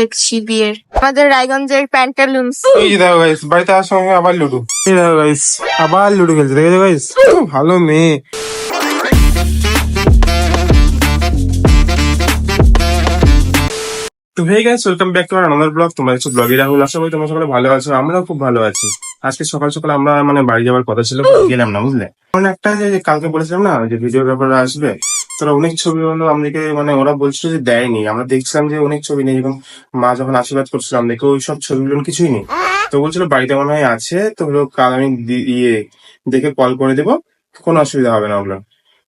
দেখছি বিয়ের। আমাদের রায়গঞ্জের এই দেখো গাইস বাড়িতে আসার সঙ্গে আবার লুডু। এই দেখো গাইস আবার লুডু খেলছে। গাইস ভালো মেয়ে। তো hey guys welcome back to our another blog তোমরা হচ্ছে ব্লগে রাহুল। আশা করি তোমরা সকলে ভালো আছো, আমরাও খুব ভালো আছি। আজকে সকাল সকাল আমরা মানে বাড়ি যাওয়ার কথা ছিল, গেলাম না, বুঝলে? মানে একটা যে কালকে বলেছিলাম না, যে ভিডিও ব্যাপারে আসবে তোরা অনেক ছবি হলো আমাদেরকে মানে ওরা বলছিল যে দেয়নি। আমরা দেখছিলাম যে অনেক ছবি নেই, এবং মা যখন আশীর্বাদ করছিলাম দেখে ওই সব ছবিগুলো কিছুই নেই। তো বলছিল, বাড়িতে মনে হয় আছে, তো হলো কাল আমি ইয়ে দেখে কল করে দেবো, কোনো অসুবিধা হবে না ওগুলো।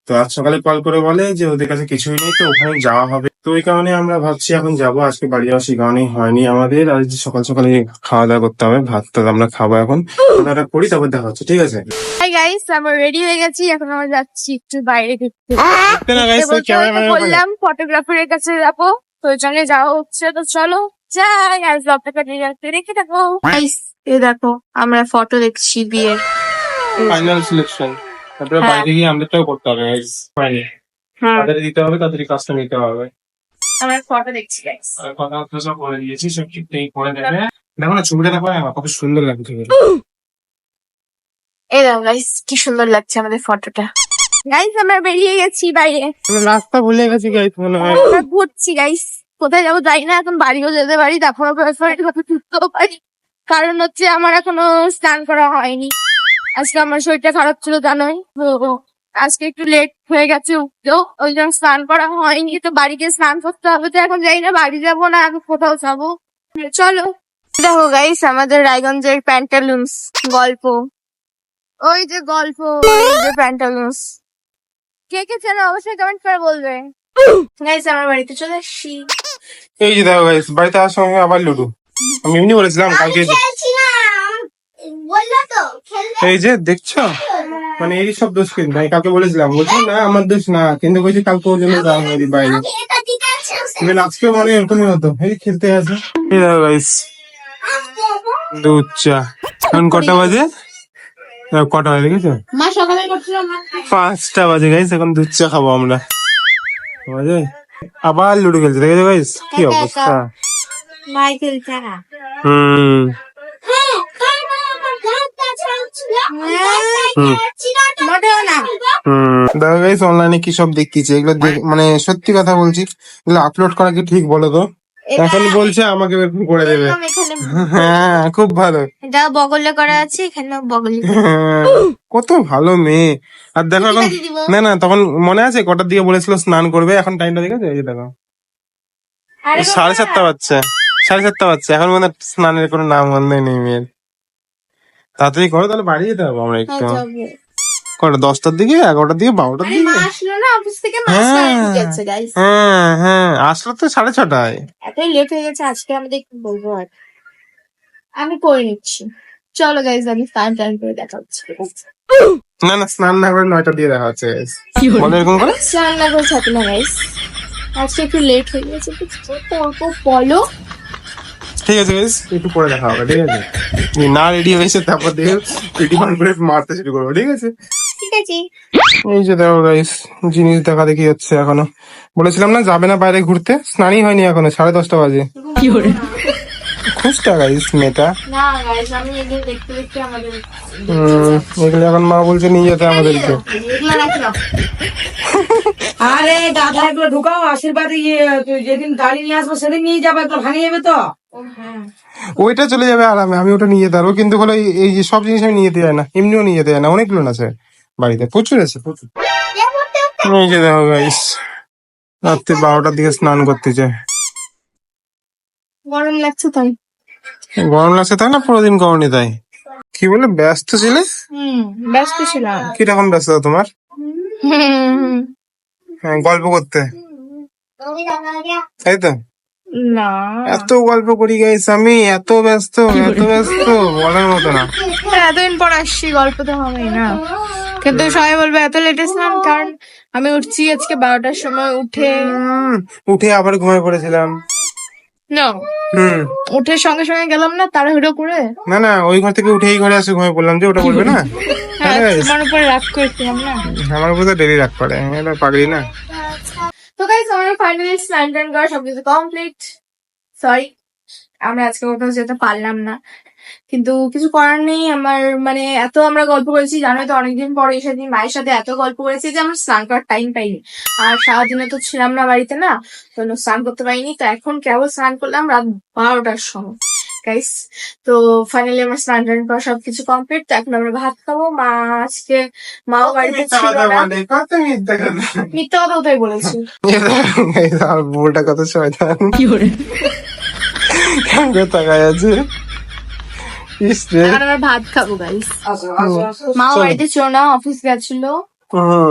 তো আজ সকালে কল করে বলে যে ওদের কাছে কিছুই নেই তো ওখানে যাওয়া হবে। তো ওই কারণে আমরা ভাবছি এখন যাব। আজকে বাড়ি যাওয়া সেই কারণেই হয়নি আমাদের। আজ সকাল সকালে খাওয়া দাওয়া করতে হবে ভাত টাত আমরা খাব এখন। ওটা করি তারপর দেখা হচ্ছে ঠিক আছে? হাই গাইস আমরা রেডি হয়ে গেছি এখন আমরা যাচ্ছি একটু বাইরে ঘুরতে। বললাম ফটোগ্রাফারের কাছে যাব তো ওই জন্য যাওয়া হচ্ছে। তো চলো যাই আর ব্লগটা কাটিয়ে রাখতে রেখে গাইস এ দেখো আমরা ফটো দেখছি বিয়ের। ফাইনাল সিলেকশন তারপরে হ্যাঁ। বাইরে গিয়ে আমাদেরটাও করতে হবে guys, ফাইনাল হ্যাঁ তাদের দিতে হবে তাদের কাজটা নিতে হবে। আমরা ফটো দেখছি গাইস আর কথাবার্তা সব বলে দিয়েছি সব ঠিকঠাক করে দেবে। দেখো না ছবিটা দেখো না কত সুন্দর লাগছে। এই দেখো গাইস কি সুন্দর লাগছে আমাদের ফটোটা। গাইস আমরা বেরিয়ে গেছি বাইরে। রাস্তা ভুলে গেছি গাইস মনে হয়। আমরা ঘুরছি গাইস কোথায় যাব যাই না এখন বাড়িও যেতে পারি তারপর কথা ঘুরতেও পারি। কারণ হচ্ছে আমার এখনও স্নান করা হয়নি। আজকে আমার শরীরটা খারাপ ছিল জানোই। তো আজকে একটু লেট হয়ে গেছে উঠতেও। ওই জন্য স্নান করা হয়নি। তো বাড়ি গিয়ে স্নান করতে হবে তো এখন যাই না বাড়ি যাব না এখন কোথাও যাব। চলো। দেখো গাইস আমাদের রায়গঞ্জের প্যান্টালুন্স গল্প। ওই যে গল্প ওই যে প্যান্টালুন্স কে কে চেনো অবশ্যই কমেন্ট করে বলবে। গাইস আমার বাড়িতে চলে এসছি এই যে দেখো গাইস বাড়িতে আসার সঙ্গে আবার লুডু। আমি এমনি বলেছিলাম কালকে এই যে দেখছ? মানে এই সব দোষ কিন্তু আমি কালকে বলেছিলাম বলছি না আমার দোষ না। কিন্তু বলছি কালকে ওর জন্য যাওয়া হয়নি বাইরে। ইভেন আজকে মনে এরকমই হতো। এই খেলতে আছে এই দেখো গাইস দুধ চা এখন কটা বাজে? কটা বাজে দেখেছ? মা সকালে করছিল পাঁচটা বাজে গাইস এখন দুধ চা খাব আমরা। বাজে? আবার লুডো খেলছে দেখেছ গাইস কি। অবস্থা? মাইকেল হুম হ্যাঁ তাই না আমার গানটা গাইস অনলাইনে কি সব দেখতেছি? এগুলো দেখ- মানে সত্যি কথা বলছি এগুলো আপলোড করা কি ঠিক বলো তো? এখন বলছে আমাকে এরকম করে দেবে। হ্যাঁ খুব ভালো। এটা বগলে করা আছে এখানে বগলে হ্যাঁ, কত ভালো মেয়ে। আর দেখো এখন না না তখন মনে আছে? কটার দিকে বলেছিল স্নান করবে এখন টাইমটা দেখেছ? এই দেখো। সাড়ে সাতটা বাচ্চা সাড়ে সাতটা বাচ্চা এখন মানে স্নানের কোনো নাম গন্ধই নেই মেয়ের। তাড়াতাড়ি করো তাহলে বাড়ি যেতে হবে আমরা একটু। কটা দশটার দিকে এগারোটার দিকে বারোটার দিকে। আসলো না অফিস থেকে হ্যাঁ। গাইস হ্যাঁ হ্যাঁ আসলো তো সাড়ে ছটায়। এতই লেট হয়ে গেছে আজকে আমাদের একটু বলব আর। আমি করে নিচ্ছি। চলো গাইস আমি স্নান টান করে দেখা হচ্ছে। না না স্নান না করে নয়টার দিকে দেখা হচ্ছে। বলো এরকম করে। স্নান না করে থাকে না গাইস আজকে একটু লেট হয়ে গেছে তো কি করব? বলো। ঠিক আছে একটু পরে দেখা হবে ঠিক আছে? না রেডি হয়েছে তারপর দেখে করে মারতে শুরু করব ঠিক আছে? ঠিক আছে। এই যে দেখো গাইস জিনিস দেখা দেখি হচ্ছে এখনও। বলেছিলাম না যাবে না বাইরে ঘুরতে? স্নানই হয়নি এখনও সাড়ে দশটা বাজে। খুঁজটা গাইস মেয়েটা। না গাইস আমি এগুলো দেখতে দেখতে আমাদের হম এগুলো এখন মা বলছে নিয়ে যেতে আমাদেরকে। আরে দাদা এগুলো ঢুকাও আশীর্বাদে ইয়ে যেদিন গাড়ি নিয়ে আসব সেদিন নিয়ে যাবে তো ভাঙে যাবে তো। ওইটা চলে যাবে আরামে আমি ওটা নিয়ে যেতে পারব। কিন্তু হলো এই- যে সব জিনিস আমি নিয়ে যেতে যাই না। এমনিও নিয়ে যেতে যাই না। অনেক লোন আছে বাড়িতে। প্রচুর আছে প্রচুর। এই যে দেখো গাইস রাত্রি বারোটার দিকে স্নান করতে চায় গরম লাগছে তাই। গরম লাগছে তাই না? পুরো দিন গরমই তাই। কি বলে? ব্যস্ত ছিলে? হুম ব্যস্ত ছিলাম। কীরকম ব্যস্ত তোমার? হ্যাঁ, গল্প করতে। তাই তো? না। এত গল্প করি গাইস আমি এত ব্যস্ত এত ব্যস্ত বলার মতো না। এতদিন পর আসছি গল্প তো হবেই না। কিন্তু সবাই বলবে এত লেট স্নান কারণ আমি উঠছি আজকে বারোটার সময় উঠে উঠে আবার ঘুমায় পড়েছিলাম। না হুম। উঠে সঙ্গে সঙ্গে গেলাম না তাড়াহুড়ো করে? না না ওই ঘর থেকে উঠে এই ঘরে আসে ঘুমায় পড়লাম যে ওটা বলবে না। হ্যাঁ হ্যাঁ, তোমার উপর রাগ করেছিলাম না? আমার উপর ডেলি রাখ পারে এটা পাগড়ি না। তো গাইস আমার ফাইনালি স্নান টান করা সবকিছু কমপ্লিট সরি আমরা আজকে কোথাও যেতে পারলাম না। কিন্তু কিছু করার নেই, আমার মানে এত আমরা গল্প করেছি জানো তো অনেকদিন পরে এসে দিন মায়ের সাথে এত গল্প করেছি যে আমরা স্নান করার টাইম পাইনি। আর সারাদিনে তো ছিলাম না বাড়িতে না, তো স্নান করতে পারিনি। তো এখন কেবল স্নান করলাম রাত বারোটার সময়। গাইস তো ফাইনালি আমার স্নান টান করা সবকিছু কমপ্লিট তো এখন আমরা ভাত খাব। মা আজকে মাও বাড়িতে মিথ্যা ছিল কথা না। মিথ্যা কথা। কোথায় বলেছি? আমার বউটা কত শয়তান। কেমন করে তাকায় আছে? আমরা ভাত খাব গাইস বাড়িতে ছিল না অফিস গেছিল।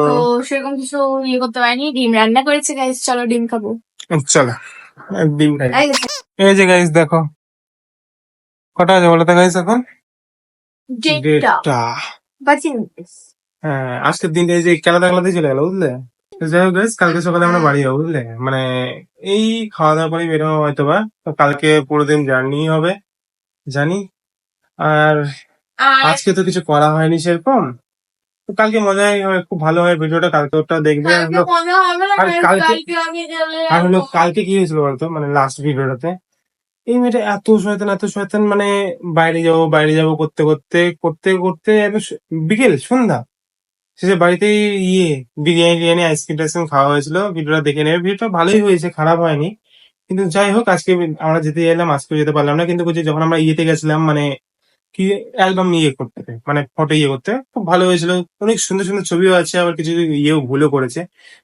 তো সেরকম কিছু ইয়ে করতে পারিনি। ডিম রান্না করেছে গাইস চলো ডিম খাব। চলো। ডিম খাই। এই এই যে গাইস দেখো। কটা আছে বলো তো গাইস এখন? দেড়টা। হ্যাঁ আজকের দিনটা এই যে খেলা দেখলাতে চলে গেল বুঝলে? যাই হোক guys, কালকে সকালে আমরা বাড়ি যাব বুঝলে? মানে এই খাওয়া দাওয়া করে বেরোবো হয়তো বা কালকে পুরো দিন জার্নি হবে জানি। আর আজকে তো কিছু করা হয়নি সেরকম। তো কালকে মজাই হয় খুব ভালো হয় ভিডিওটা কালকে ওটা দেখবে। আর কালকে আর হলো কালকে কি হয়েছিল বলতো? মানে লাস্ট ভিডিওটাতে। এই মেয়েটা এত শয়তান এত শয়তান মানে বাইরে যাব বাইরে যাব করতে করতে করতে করতে বিকেল, সন্ধ্যা। শেষে বাড়িতেই ইয়ে বিরিয়ানি টিরিয়ানি, আইসক্রিম টাইসক্রিম খাওয়া হয়েছিল। ভিডিওটা দেখে নেবে। ভিডিওটা ভালোই হয়েছে, খারাপ হয়নি। কিন্তু যাই হোক, আজকে আমরা যেতে এলাম, আজকে যেতে পারলাম না। কিন্তু যখন আমরা ইয়েতে গেছিলাম মানে কি অ্যালবাম ইয়ে করতে মানে ফটো ইয়ে করতে, খুব ভালো হয়েছিল। অনেক সুন্দর সুন্দর ছবিও আছে, আবার কিছু ইয়েও ভুলও করেছে।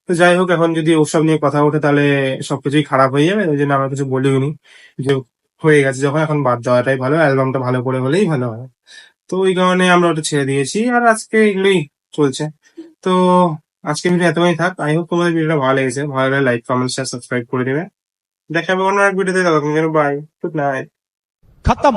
তো যাই হোক, এখন যদি ওসব নিয়ে কথা ওঠে, তাহলে সবকিছুই খারাপ হয়ে যাবে। ওই জন্য আমরা কিছু বলিও নি যে হয়ে গেছে যখন, এখন বাদ দেওয়াটাই ভালো, অ্যালবামটা ভালো করে হলেই ভালো হয়। তো ওই কারণে আমরা ওটা ছেড়ে দিয়েছি, আর আজকে এগুলোই চলছে। তো আজকে ভিডিও এতটাই থাক, আই হোপ তোমাদের ভিডিওটা ভালো লেগেছে। ভালো লাগে লাইক কমেন্ট শেয়ার সাবস্ক্রাইব করে দেবে। দেখা হবে অন্য এক ভিডিওতে বাই গুড নাইট খতম।